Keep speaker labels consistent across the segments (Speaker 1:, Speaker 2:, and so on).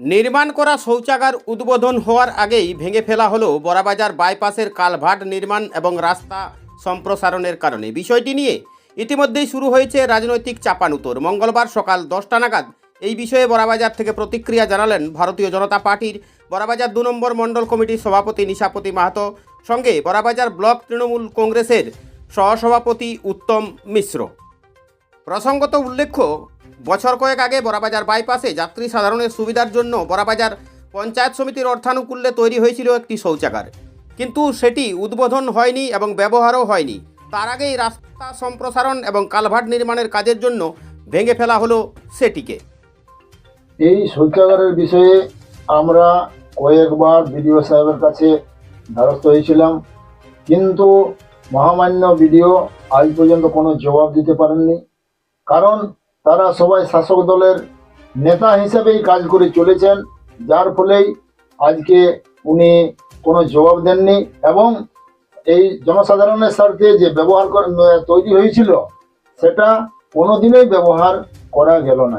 Speaker 1: নির্মাণ করা শৌচাগার উদ্বোধন হওয়ার আগেই ভেঙে ফেলা হলো বড়াবাজার বাইপাসের কালভার্ট নির্মাণ এবং রাস্তা সম্প্রসারণের কারণে। বিষয়টি নিয়ে ইতিমধ্যেই শুরু হয়েছে রাজনৈতিক চাপানুতর। মঙ্গলবার সকাল দশটা নাগাদ এই বিষয়ে বড়াবাজার থেকে প্রতিক্রিয়া জানালেন ভারতীয় জনতা পার্টির বড়াবাজার দু নম্বর মণ্ডল কমিটির সভাপতি নিশাপতি মাহাতো, সঙ্গে বড়াবাজার ব্লক তৃণমূল কংগ্রেসের সহসভাপতি উত্তম মিশ্র। প্রসঙ্গত উল্লেখ্য বছর কয়েক আগে বড়াবাজার বাইপাসে যাত্রী সাধারণের সুবিধার জন্য বড়াবাজার পঞ্চায়েত সমিতির অর্থানুকূল্যে তৈরি হয়েছিল একটি শৌচাগার। কিন্তু সেটি উদ্বোধন হয়নি এবং ব্যবহারও হয়নি। তার আগেই রাস্তা সম্প্রসারণ এবং কালভার্ট নির্মাণের কাজের জন্য ভেঙে ফেলা হলো সেটিকে।
Speaker 2: এই শৌচাগারের বিষয়ে আমরা কয়েকবার বিডিও সাহেবের কাছে দ্বারস্থ হয়েছিলাম। কিন্তু মহামান্য বিডিও আজ পর্যন্ত কোনো জবাব দিতে পারেননি। কারণ তারা সবাই শাসক দলের নেতা হিসেবেই কাজ করে চলেছেন, যার ফলেই আজকে উনি কোনো জবাব দেননি এবং এই জনসাধারণের স্বার্থে যে ব্যবহার তৈরি হয়েছিল, সেটা কোনোদিনই ব্যবহার করা গেল না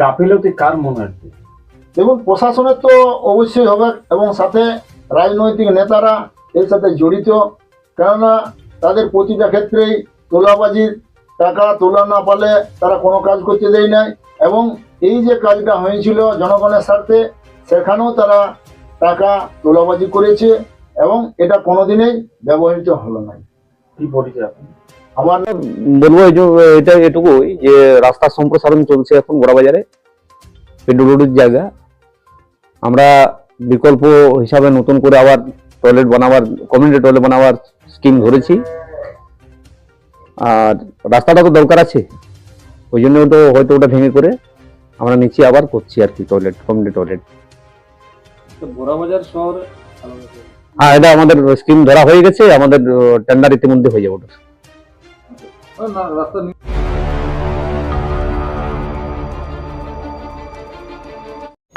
Speaker 3: গাফিলতি কার মনে হচ্ছে
Speaker 2: দেখুন প্রশাসনের তো অবশ্যই হবে এবং সাথে রাজনৈতিক নেতারা এর সাথে জড়িত। কেননা তাদের প্রতিটা ক্ষেত্রেই তোলাবাজির টাকা তোলা না পারলে তারা কোনো কাজ করতে দেয় নাই। এবং এই যে কাজটা হয়েছিল জনগণের স্বার্থে সেখানেও তারা টাকা তোলাবাজি করেছে এবং এটা কোনোদিনই ব্যবহৃত হলো না
Speaker 3: কি পরিচয় আপনি?
Speaker 2: আমার
Speaker 4: বলব এই যে এটা এটুকুই যে রাস্তার সম্প্রসারণ চলছে এখন বড়বাজারে পেড্রোডের জায়গা। আমরা বিকল্প হিসাবে নতুন করে আবার টয়লেট বানাবার কমিউনিটি টয়লেট বানাবার স্কিম ধরেছি। আর রাস্তাটা তো দরকার আছে ওই জন্য তো হয়তো ওটা ভেঙে করে আমরা নিচে আবার করছি আর কি টয়লেট কমিউনিটি টয়লেট। হ্যাঁ এটা আমাদের স্কিম ধরা হয়ে গেছে আমাদের টেন্ডার ইতিমধ্যে হয়ে যাবে ওটা।
Speaker 3: না রাস্তা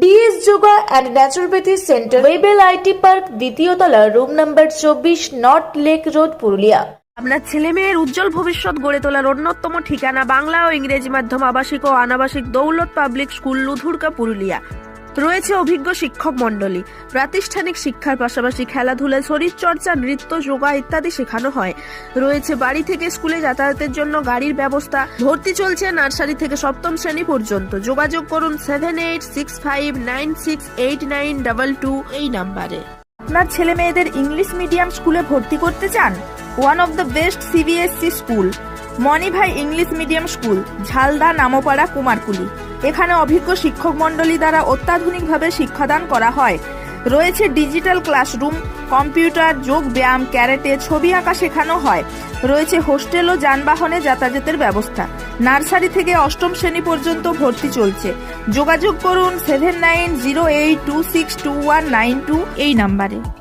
Speaker 5: DS yoga and naturopathy centre Webel IT park দ্বিতীয় তলা রুম নাম্বার চব্বিশ নর্থ লেক রোড পুরুলিয়া
Speaker 6: আপনার ছেলে মেয়ের উজ্জ্বল ভবিষ্যৎ গড়ে তোলার অন্যতম ঠিকানা বাংলা ও ইংরেজি মাধ্যম আবাসিক ও অনাবাসিক দৌলত পাবলিক স্কুল, লুধুরকা, পুরুলিয়া। রয়েছে অভিজ্ঞ শিক্ষক মণ্ডলী। প্রাতিষ্ঠানিক শিক্ষার পাশাপাশি খেলাধুলায় শরীরচর্চা, নৃত্য, যোগা ইত্যাদি শেখানো হয়। রয়েছে বাড়ি থেকে স্কুলে যাতায়াতের জন্য গাড়ির ব্যবস্থা। ভর্তি চলছে নার্সারি থেকে সপ্তম শ্রেণি পর্যন্ত। যোগাযোগ করুন seven eight six five nine six eight nine double two এই নাম্বারে। আপনার ছেলে মেয়েদের ইংলিশ মিডিয়াম স্কুলে ভর্তি করতে চান? One of the best CBSE school Manibhai English medium school, Jhalda Nampara Kumarkuli. এখানে অভিজ্ঞ শিক্ষক মণ্ডলী দ্বারা অত্যাধুনিকভাবে শিক্ষাদান করা হয়। রয়েছে ডিজিটাল ক্লাসরুম, কম্পিউটার, যোগ ব্যায়াম, ক্যারেটে, ছবি আঁকা শেখানো হয়। রয়েছে হোস্টেল ও যানবাহনে যাতায়াতের ব্যবস্থা। নার্সারি থেকে অষ্টম শ্রেণি পর্যন্ত ভর্তি চলছে। যোগাযোগ করুন seven nine zero eight two six two one nine two এই নাম্বারে।